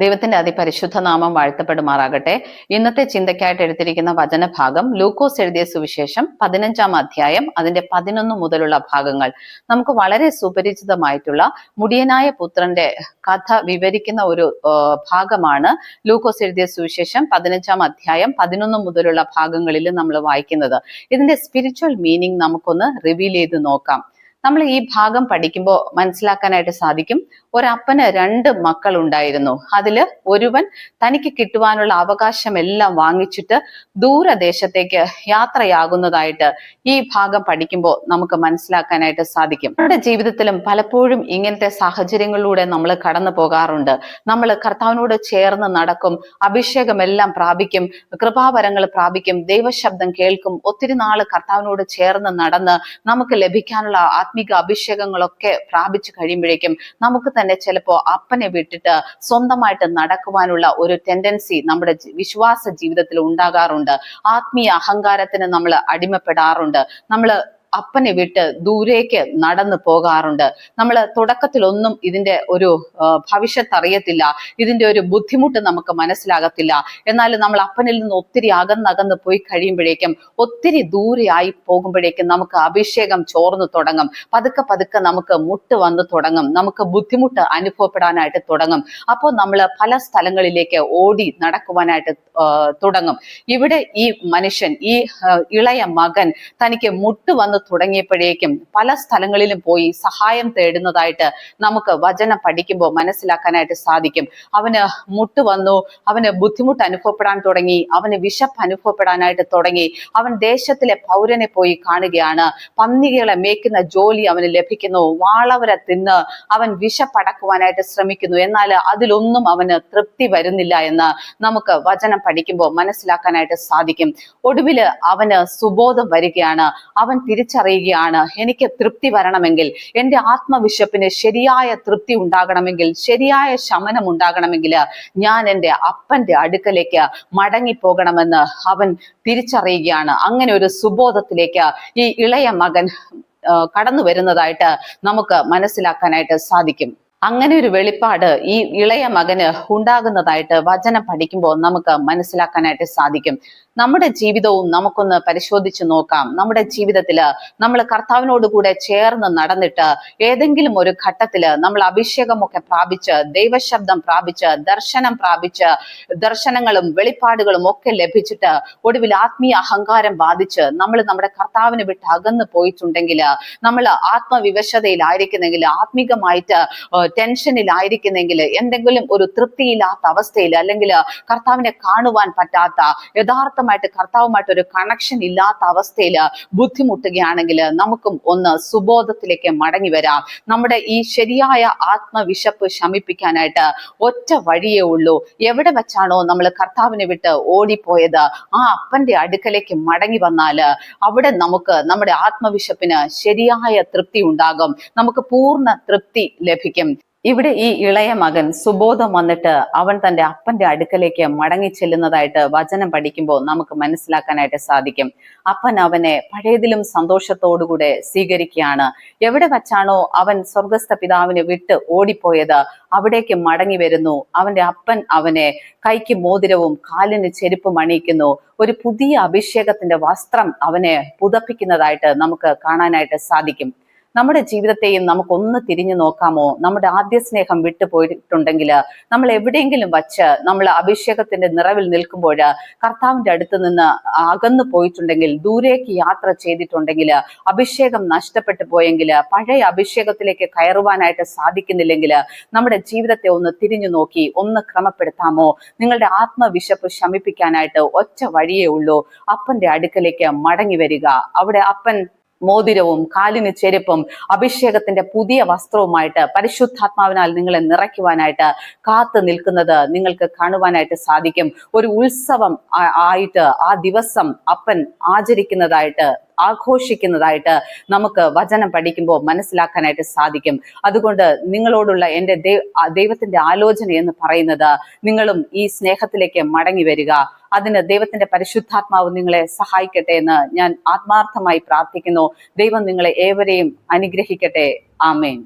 ദൈവത്തിന്റെ അതിപരിശുദ്ധ നാമം വാഴ്ത്തപ്പെടുമാറാകട്ടെ. ഇന്നത്തെ ചിന്തയ്ക്കായിട്ട് എടുത്തിരിക്കുന്ന വചനഭാഗം ലൂക്കോസ് എഴുതിയ സുവിശേഷം പതിനഞ്ചാം അധ്യായം അതിന്റെ പതിനൊന്ന് മുതലുള്ള ഭാഗങ്ങൾ. നമുക്ക് വളരെ സുപരിചിതമായിട്ടുള്ള മുടിയനായ പുത്രന്റെ കഥ വിവരിക്കുന്ന ഒരു ഭാഗമാണ് ലൂക്കോസ് എഴുതിയ സുവിശേഷം പതിനഞ്ചാം അധ്യായം പതിനൊന്ന് മുതലുള്ള ഭാഗങ്ങളിൽ നമ്മൾ വായിക്കുന്നത്. ഇതിന്റെ സ്പിരിച്വൽ മീനിങ് നമുക്കൊന്ന് റിവീൽ ചെയ്ത് നോക്കാം. നമ്മൾ ഈ ഭാഗം പഠിക്കുമ്പോൾ മനസ്സിലാക്കാനായിട്ട് സാധിക്കും. ഒരപ്പന് രണ്ട് മക്കൾ ഉണ്ടായിരുന്നു അതിൽ ഒരുവൻ തനിക്ക് കിട്ടുവാനുള്ള അവകാശമെല്ലാം വാങ്ങിച്ചിട്ട് ദൂരദേശത്തേക്ക് യാത്രയാകുന്നതായിട്ട് ഈ ഭാഗം പഠിക്കുമ്പോൾ നമുക്ക് മനസ്സിലാക്കാനായിട്ട് സാധിക്കും. നമ്മുടെ ജീവിതത്തിലും പലപ്പോഴും ഇങ്ങനത്തെ സാഹചര്യങ്ങളിലൂടെ നമ്മൾ കടന്നു പോകാറുണ്ട്. നമ്മൾ കർത്താവിനോട് ചേർന്ന് നടക്കും അഭിഷേകമെല്ലാം പ്രാപിക്കും കൃപാവരങ്ങൾ പ്രാപിക്കും ദൈവശബ്ദം കേൾക്കും ഒത്തിരി നാൾ കർത്താവിനോട് ചേർന്ന് നടന്ന് നമുക്ക് ലഭിക്കാനുള്ള ആത്മീക അഭിഷേകങ്ങളൊക്കെ പ്രാപിച്ചു കഴിയുമ്പോഴേക്കും നമുക്ക് തന്നെ ചിലപ്പോൾ അപ്പനെ വിട്ടിട്ട് സ്വന്തമായിട്ട് നടക്കുവാനുള്ള ഒരു ടെൻഡൻസി നമ്മുടെ വിശ്വാസ ജീവിതത്തിൽ ഉണ്ടാകാറുണ്ട്. ആത്മീയ അഹങ്കാരത്തിന് നമ്മൾ അടിമപ്പെടാറുണ്ട്. നമ്മൾ അപ്പനെ വിട്ട് ദൂരേക്ക് നടന്നു പോകാറുണ്ട്. നമ്മൾ തുടക്കത്തിലൊന്നും ഇതിന്റെ ഒരു ഭവിഷ്യത്ത് അറിയത്തില്ല ഇതിന്റെ ഒരു ബുദ്ധിമുട്ട് നമുക്ക് മനസ്സിലാകത്തില്ല. എന്നാൽ നമ്മൾ അപ്പനിൽ നിന്ന് ഒത്തിരി അകന്നകന്ന് പോയി കഴിയുമ്പോഴേക്കും ഒത്തിരി ദൂരെയായി പോകുമ്പോഴേക്കും നമുക്ക് അഭിഷേകം ചോർന്നു തുടങ്ങും. പതുക്കെ പതുക്കെ നമുക്ക് മുട്ട് വന്ന് തുടങ്ങും. നമുക്ക് ബുദ്ധിമുട്ട് അനുഭവപ്പെടാനായിട്ട് തുടങ്ങും. അപ്പോൾ നമ്മൾ പല സ്ഥലങ്ങളിലേക്ക് ഓടി നടക്കുവാനായിട്ട് തുടങ്ങും. ഇവിടെ ഈ മനുഷ്യൻ ഈ ഇളയ മകൻ തനിക്ക് മുട്ട് വന്ന് തുടങ്ങിയപ്പോഴേക്കും പല സ്ഥലങ്ങളിലും പോയി സഹായം തേടുന്നതായിട്ട് നമുക്ക് വചനം പഠിക്കുമ്പോൾ മനസ്സിലാക്കാനായിട്ട് സാധിക്കും. അവന് മുട്ട് വന്നു അവന് ബുദ്ധിമുട്ട് അനുഭവപ്പെടാൻ തുടങ്ങി അവന് വിശപ്പ് അനുഭവപ്പെടാനായിട്ട് തുടങ്ങി. അവൻ ദേശത്തിലെ പൗരനെ പോയി കാണുകയാണ്. പന്നികളെ മേക്കുന്ന ജോലി അവന് ലഭിക്കുന്നു. വാളവരെ തിന്ന് അവൻ വിശപ്പടക്കുവാനായിട്ട് ശ്രമിക്കുന്നു. എന്നാൽ അതിലൊന്നും അവന് തൃപ്തി വരുന്നില്ല എന്ന് നമുക്ക് വചനം പഠിക്കുമ്പോൾ മനസ്സിലാക്കാനായിട്ട് സാധിക്കും. ഒടുവിൽ അവന് സുബോധം വരികയാണ്. അവൻ തിരിച്ചറിയുകയാണ്. എനിക്ക് തൃപ്തി വരണമെങ്കിൽ എന്റെ ആത്മവിശപ്പിന് ശരിയായ തൃപ്തി ഉണ്ടാകണമെങ്കിൽ ശരിയായ ശമനം ഉണ്ടാകണമെങ്കിൽ ഞാൻ എന്റെ അപ്പന്റെ അടുക്കലേക്ക് മടങ്ങിപ്പോകണമെന്ന് അവൻ തിരിച്ചറിയുകയാണ്. അങ്ങനെ ഒരു സുബോധത്തിലേക്ക് ഈ ഇളയ മകൻ കടന്നു വരുന്നതായിട്ട് നമുക്ക് മനസ്സിലാക്കാനായിട്ട് സാധിക്കും. അങ്ങനെ ഒരു വെളിപ്പാട് ഈ ഇളയ മകന് ഉണ്ടാകുന്നതായിട്ട് വചനം പഠിക്കുമ്പോൾ നമുക്ക് മനസ്സിലാക്കാനായിട്ട് സാധിക്കും. നമ്മുടെ ജീവിതവും നമുക്കൊന്ന് പരിശോധിച്ചു നോക്കാം. നമ്മുടെ ജീവിതത്തിൽ നമ്മൾ കർത്താവിനോട് കൂടെ ചേർന്ന് നടന്നിട്ട് ഏതെങ്കിലും ഒരു ഘട്ടത്തിൽ നമ്മൾ അഭിഷേകമൊക്കെ പ്രാപിച്ച് ദൈവശബ്ദം പ്രാപിച്ച് ദർശനം പ്രാപിച്ച് ദർശനങ്ങളും വെളിപ്പാടുകളും ഒക്കെ ലഭിച്ചിട്ട് ഒടുവിൽ ആത്മീയ അഹങ്കാരം ബാധിച്ച് നമ്മൾ നമ്മുടെ കർത്താവിനെ വിട്ട് അകന്നു പോയിട്ടുണ്ടെങ്കിൽ നമ്മൾ ആത്മവിവശതയിലായിരിക്കുന്നെങ്കിൽ ആത്മീകമായിട്ട് ടെൻഷനിലായിരിക്കുന്നെങ്കിൽ എന്തെങ്കിലും ഒരു തൃപ്തിയില്ലാത്ത അവസ്ഥയിൽ അല്ലെങ്കിൽ കർത്താവിനെ കാണുവാൻ പറ്റാത്ത യഥാർത്ഥമായിട്ട് കർത്താവുമായിട്ട് ഒരു കണക്ഷൻ ഇല്ലാത്ത അവസ്ഥയിൽ ബുദ്ധിമുട്ടുകയാണെങ്കിൽ നമുക്കും ഒന്ന് സുബോധത്തിലേക്ക് മടങ്ങി വരാം. നമ്മുടെ ഈ ശരിയായ ആത്മവിശപ്പ് ശമിപ്പിക്കാനായിട്ട് ഒറ്റ വഴിയേ ഉള്ളൂ. എവിടെ വെച്ചാണോ നമ്മൾ കർത്താവിനെ വിട്ട് ഓടിപ്പോയത്? ആ അപ്പന്റെ അടുക്കലേക്ക് മടങ്ങി വന്നാൽ അവിടെ നമുക്ക് നമ്മുടെ ആത്മവിശപ്പിന് ശരിയായ തൃപ്തി ഉണ്ടാകും. നമുക്ക് പൂർണ തൃപ്തി ലഭിക്കും. ഇവിടെ ഈ ഇളയ മകൻ സുബോധം വന്നിട്ട് അവൻ തന്റെ അപ്പന്റെ അടുക്കലേക്ക് മടങ്ങി ചെല്ലുന്നതായിട്ട് വചനം പഠിക്കുമ്പോൾ നമുക്ക് മനസ്സിലാക്കാനായിട്ട് സാധിക്കും. അപ്പൻ അവനെ പഴയതിലും സന്തോഷത്തോടുകൂടെ സ്വീകരിക്കുകയാണ്. എവിടെ വച്ചാണോ അവൻ സ്വർഗസ്ഥ പിതാവിനെ വിട്ട് ഓടിപ്പോയത് അവിടേക്ക് മടങ്ങി വരുന്നു. അവന്റെ അപ്പൻ അവനെ കൈക്ക് മോതിരവും കാലിന് ചെരുപ്പും അണിയിക്കുന്നു. ഒരു പുതിയ അഭിഷേകത്തിന്റെ വസ്ത്രം അവനെ പുതപ്പിക്കുന്നതായിട്ട് നമുക്ക് കാണാനായിട്ട് സാധിക്കും. നമ്മുടെ ജീവിതത്തെയും നമുക്കൊന്ന് തിരിഞ്ഞു നോക്കാമോ? നമ്മുടെ ആദ്യ സ്നേഹം വിട്ടുപോയിട്ടുണ്ടെങ്കിൽ നമ്മൾ എവിടെയെങ്കിലും വച്ച് നമ്മൾ അഭിഷേകത്തിന്റെ നിറവിൽ നിൽക്കുമ്പോൾ കർത്താവിന്റെ അടുത്ത് നിന്ന് അകന്നു പോയിട്ടുണ്ടെങ്കിൽ ദൂരേക്ക് യാത്ര ചെയ്തിട്ടുണ്ടെങ്കിൽ അഭിഷേകം നഷ്ടപ്പെട്ടു പോയെങ്കിൽ പഴയ അഭിഷേകത്തിലേക്ക് കയറുവാനായിട്ട് സാധിക്കുന്നില്ലെങ്കിൽ നമ്മുടെ ജീവിതത്തെ ഒന്ന് തിരിഞ്ഞു നോക്കി ഒന്ന് ക്രമപ്പെടുത്താമോ? നിങ്ങളുടെ ആത്മവിശപ്പ് ശമിപ്പിക്കാനായിട്ട് ഒറ്റ വഴിയേ ഉള്ളൂ. അപ്പന്റെ അടുക്കലേക്ക് മടങ്ങി വരിക. അവിടെ അപ്പൻ മോതിരവും കാലിന് ചെരുപ്പും അഭിഷേകത്തിന്റെ പുതിയ വസ്ത്രവുമായിട്ട് പരിശുദ്ധാത്മാവിനാൽ നിങ്ങളെ നിറയ്ക്കുവാനായിട്ട് കാത്തു നിൽക്കുന്നത് നിങ്ങൾക്ക് കാണുവാനായിട്ട് സാധിക്കും. ഒരു ഉത്സവം ആയിട്ട് ആ ദിവസം അപ്പൻ ആചരിക്കുന്നതായിട്ട് ആഘോഷിക്കുന്നതായിട്ട് നമുക്ക് വചനം പഠിക്കുമ്പോൾ മനസ്സിലാക്കാനായിട്ട് സാധിക്കും. അതുകൊണ്ട് നിങ്ങളോടുള്ള എന്റെ ദൈവത്തിന്റെ ആലോചന എന്ന് പറയുന്നത് നിങ്ങളും ഈ സ്നേഹത്തിലേക്ക് മടങ്ങി വരിക. അതിന് ദൈവത്തിന്റെ പരിശുദ്ധാത്മാവ് നിങ്ങളെ സഹായിക്കട്ടെ എന്ന് ഞാൻ ആത്മാർത്ഥമായി പ്രാർത്ഥിക്കുന്നു. ദൈവം നിങ്ങളെ ഏവരെയും അനുഗ്രഹിക്കട്ടെ. ആമേൻ.